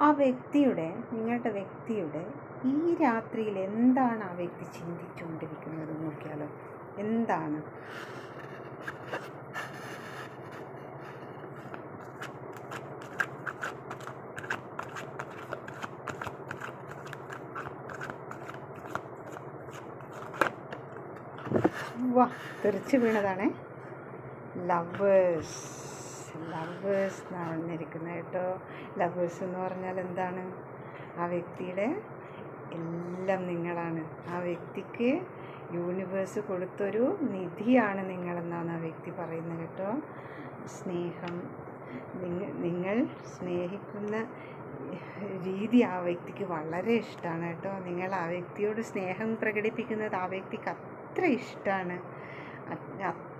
ആ വ്യക്തിയുടെ നിങ്ങളുടെ വ്യക്തിയുടെ ഈ രാത്രിയിൽ എന്താണ് ആ വ്യക്തി ചിന്തിച്ചുകൊണ്ടിരിക്കുന്നത് നോക്കിയാലോ? എന്താണ്? വാ തെറിച്ച് വീണതാണേ. ലവേഴ്സ് ലവേഴ്സ് നടന്നിരിക്കുന്നത് കേട്ടോ. ലവേഴ്സ് എന്ന് പറഞ്ഞാൽ എന്താണ്? ആ വ്യക്തിയുടെ എല്ലാം നിങ്ങളാണ്. ആ വ്യക്തിക്ക് യൂണിവേഴ്സ് കൊടുത്തൊരു നിധിയാണ് നിങ്ങളെന്നാണ് ആ വ്യക്തി പറയുന്നത് കേട്ടോ. സ്നേഹം. നിങ്ങ നിങ്ങൾ സ്നേഹിക്കുന്ന രീതി ആ വ്യക്തിക്ക് വളരെ ഇഷ്ടമാണ് കേട്ടോ. നിങ്ങൾ ആ വ്യക്തിയോട് സ്നേഹം പ്രകടിപ്പിക്കുന്നത് ആ വ്യക്തിക്ക് അത്ര ഇഷ്ടമാണ്.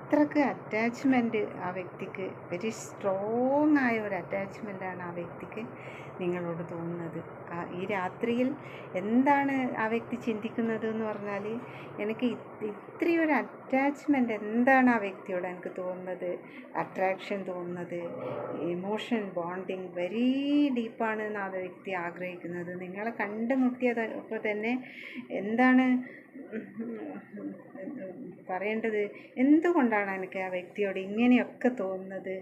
അത്രയ്ക്ക് അറ്റാച്ച്മെന്റ് ആ വ്യക്തിക്ക് വെരി സ്ട്രോങ് ആയ ഒരു അറ്റാച്ച്മെന്റാണ് ആ വ്യക്തിക്ക് നിങ്ങളോട് തോന്നുന്നത്. ഈ രാത്രിയിൽ എന്താണ് ആ വ്യക്തി ചിന്തിക്കുന്നത് എന്ന് പറഞ്ഞാൽ എനിക്ക് ഇത്രയൊരു അറ്റാച്ച്മെന്റ് എന്താണ് ആ വ്യക്തിയോട് എനിക്ക് തോന്നുന്നത്? അട്രാക്ഷൻ തോന്നുന്നത്? ഇമോഷൻ ബോണ്ടിങ് വെരി ഡീപ്പാണ് എന്ന് ആ വ്യക്തി ആഗ്രഹിക്കുന്നത്. നിങ്ങളെ കണ്ടുമുട്ടിയത് ഇപ്പോൾ തന്നെ എന്താണ് പറയേണ്ടത്? എന്തുകൊണ്ടാണ് എനിക്ക് ആ വ്യക്തിയോട് ഇങ്ങനെയൊക്കെ തോന്നുന്നത്?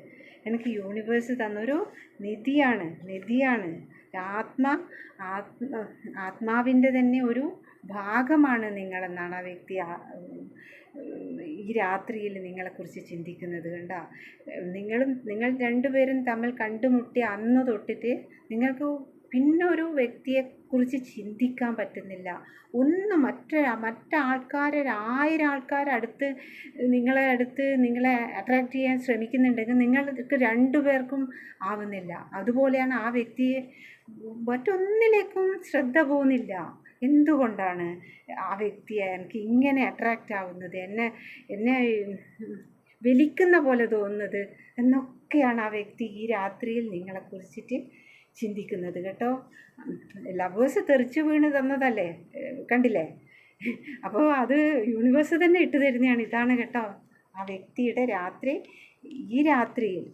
എനിക്ക് യൂണിവേഴ്സ് തന്നൊരു നിധിയാണ് നിധിയാണ്. ആത്മ ആത്മ ആത്മാവിന്റെ തന്നെ ഒരു ഭാഗമാണ് നിങ്ങളെന്നാണ് ആ വ്യക്തി ഈ രാത്രിയിൽ നിങ്ങളെക്കുറിച്ച് ചിന്തിക്കുന്നത് കണ്ട. നിങ്ങളും നിങ്ങൾ രണ്ടുപേരും തമ്മിൽ കണ്ടുമുട്ടി അന്ന് തൊട്ടിട്ട് നിങ്ങൾക്ക് പിന്നെ ഒരു വ്യക്തിയെക്കുറിച്ച് ചിന്തിക്കാൻ പറ്റുന്നില്ല. ഒന്ന് മറ്റ മറ്റാൾക്കാരെ ആയിരം ആൾക്കാരടുത്ത് നിങ്ങളെ അടുത്ത് നിങ്ങളെ അട്രാക്റ്റ് ചെയ്യാൻ ശ്രമിക്കുന്നുണ്ടെങ്കിൽ നിങ്ങൾക്ക് രണ്ടു പേർക്കും ആവുന്നില്ല. അതുപോലെയാണ് ആ വ്യക്തിയെ മറ്റൊന്നിലേക്കും ശ്രദ്ധ പോകുന്നില്ല. എന്തുകൊണ്ടാണ് ആ വ്യക്തിയെ എനിക്ക് ഇങ്ങനെ അട്രാക്റ്റ് ആവുന്നത്? എന്നെ എന്നെ വലിക്കുന്ന പോലെ തോന്നുന്നത്? എന്നൊക്കെയാണ് ആ വ്യക്തി ഈ രാത്രിയിൽ നിങ്ങളെ കുറിച്ചിട്ട് ചിന്തിക്കുന്നത് കേട്ടോ. ലവേഴ്സ് തെറിച്ച് വീണ് തന്നതല്ലേ? കണ്ടില്ലേ? അപ്പോൾ അത് യൂണിവേഴ്സ് തന്നെ ഇട്ട് തരുന്നതാണ്. ഇതാണ് കേട്ടോ. ആ വ്യക്തിയുടെ രാത്രി ഈ രാത്രിയിൽ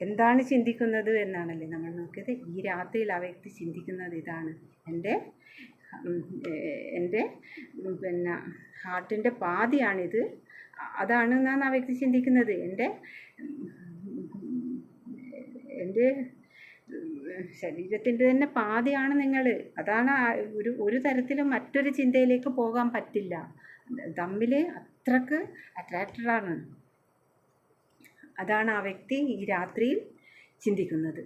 എന്താണ് ചിന്തിക്കുന്നത് എന്നാണല്ലേ നമ്മൾ നോക്കിയത്? ഈ രാത്രിയിൽ ആ വ്യക്തി ചിന്തിക്കുന്നത് ഇതാണ്. എന്റെ എന്റെ പിന്നെ ഹാർട്ടിന്റെ പാതിയാണിത്. അതാണ് എന്നാണ് ആ വ്യക്തി ചിന്തിക്കുന്നത്. എന്റെ എന്റെ ശരീരത്തിന്റെ തന്നെ പാതിയാണ് നിങ്ങൾ. അതാണ് ഒരു ഒരു തരത്തിലും മറ്റൊരു ചിന്തയിലേക്ക് പോകാൻ പറ്റില്ല. തമ്മിൽ അത്രയ്ക്ക് അട്രാക്റ്റഡാണ് അതാണ് ആ വ്യക്തി ഈ രാത്രിയിൽ ചിന്തിക്കുന്നത്.